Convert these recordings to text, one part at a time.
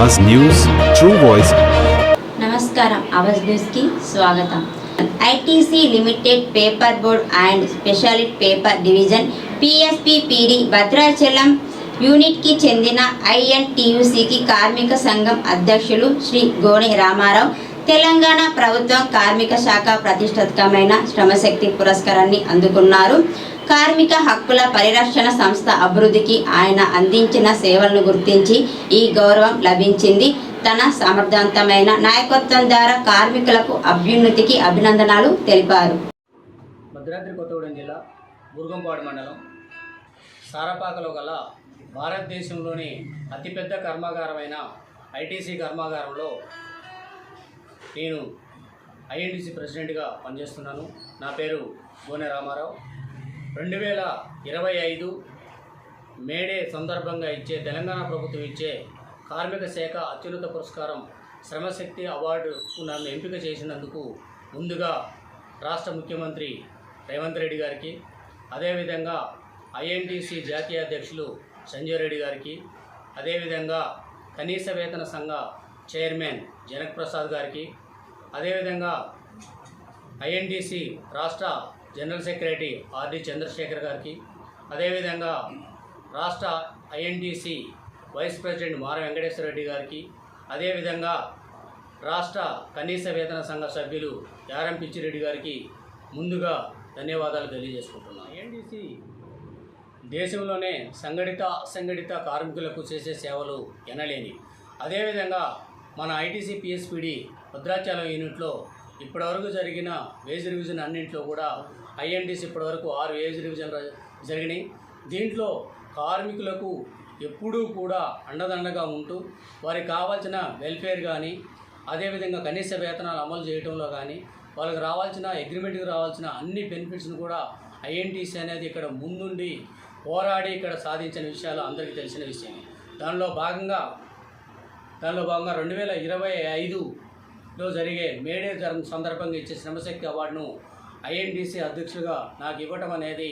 Avaz news true voice. నమస్కారం అవజ్ న్యూస్కి స్వాగతం. ITC limited paper board and speciality paper division PSPD Bhadrachalam యూనిట్కి చెందిన ఐఎన్టీయూసీకి కార్మిక సంఘం అధ్యక్షులు శ్రీ గోని రామారావు తెలంగాణ ప్రభుత్వం కార్మిక శాఖ ప్రతిష్టాత్మకమైన శ్రమశక్తి పురస్కారాన్ని అందుకున్నారు. కార్మిక హక్కుల పరిరక్షణ సంస్థ అభివృద్ధికి ఆయన అందించిన సేవలను గుర్తించి ఈ గౌరవం లభించింది. తన సమర్థవంతమైన నాయకత్వం ద్వారా కార్మికులకు అభ్యున్నతికి అభినందనలు తెలిపారు. భద్రాద్రి కొత్తగూడెం జిల్లా బురుగంపాడు మండలం సారపాకలో గల భారతదేశంలోని అతిపెద్ద కర్మాగారమైన ఐటీసీ కర్మాగారంలో నేను ఐఎన్టీసీ ప్రెసిడెంట్గా పనిచేస్తున్నాను. నా పేరు గోనె రామారావు. రెండు వేల ఇరవై ఐదు మేడే సందర్భంగా ఇచ్చే తెలంగాణ ప్రభుత్వం ఇచ్చే కార్మిక శాఖ అత్యున్నత పురస్కారం శ్రమశక్తి అవార్డుకు నన్ను ఎంపిక చేసినందుకు ముందుగా రాష్ట్ర ముఖ్యమంత్రి రేవంత్ రెడ్డి గారికి అదేవిధంగా ఐఎన్టీసీ జాతీయ అధ్యక్షులు సంజయ్ రెడ్డి గారికి అదేవిధంగా కనీస వేతన సంఘ చైర్మన్ జనక్ ప్రసాద్ గారికి అదేవిధంగా ఐఎన్టీసీ రాష్ట్ర జనరల్ సెక్రటరీ ఆర్డి చంద్రశేఖర్ గారికి. అదేవిధంగా రాష్ట్ర ఐఎన్టీసీ వైస్ ప్రెసిడెంట్ మార వెంకటేశ్వర రెడ్డి గారికి. అదేవిధంగా రాష్ట్ర కనీస వేతన సంఘ సభ్యులు యారం పిచ్చిరెడ్డి గారికి ముందుగా ధన్యవాదాలు తెలియజేసుకుంటున్నాను. ఐఎన్టీసీ దేశంలోనే సంఘటిత అసంఘటిత కార్మికులకు చేసే సేవలు ఎనలేని. అదేవిధంగా మన ఐటీసీ పిఎస్పిడి భద్రాచలం యూనిట్లో ఇప్పటివరకు జరిగిన వేజ్ రివిజన్ అన్నింటిలో కూడా ఐఎన్డీసీ ఇప్పటివరకు ఆరు వేజ్ రివిజన్ జరిగినాయి. దీంట్లో కార్మికులకు ఎప్పుడూ కూడా అండదండగా ఉంటూ వారికి కావాల్సిన వెల్ఫేర్ కానీ అదేవిధంగా కనీస వేతనాలు అమలు చేయడంలో కానీ వాళ్ళకి రావాల్సిన అగ్రిమెంట్కి రావాల్సిన అన్ని బెనిఫిట్స్ను కూడా ఐఎన్టీసీ అనేది ఇక్కడ ముందుండి పోరాడి ఇక్కడ సాధించిన విషయాలు అందరికీ తెలిసిన విషయం దానిలో భాగంగా దానిలో భాగంగా రెండు వేల ఇరవై ఐదు లో జరిగే మేడే జరం సందర్భంగా ఇచ్చే శ్రమశక్తి అవార్డును ఐఎన్డీసీ అధ్యక్షుడిగా నాకు ఇవ్వటం అనేది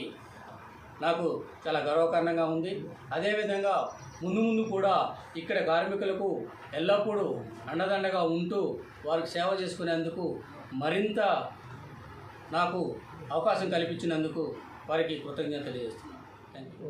నాకు చాలా గర్వకారణంగా ఉంది. అదేవిధంగా ముందు ముందు కూడా ఇక్కడ కార్మికులకు ఎల్లప్పుడూ అండదండగా ఉంటూ వారికి సేవ చేసుకునేందుకు మరింత నాకు అవకాశం కల్పించినందుకు వారికి కృతజ్ఞత తెలియజేస్తున్నాను. Thank you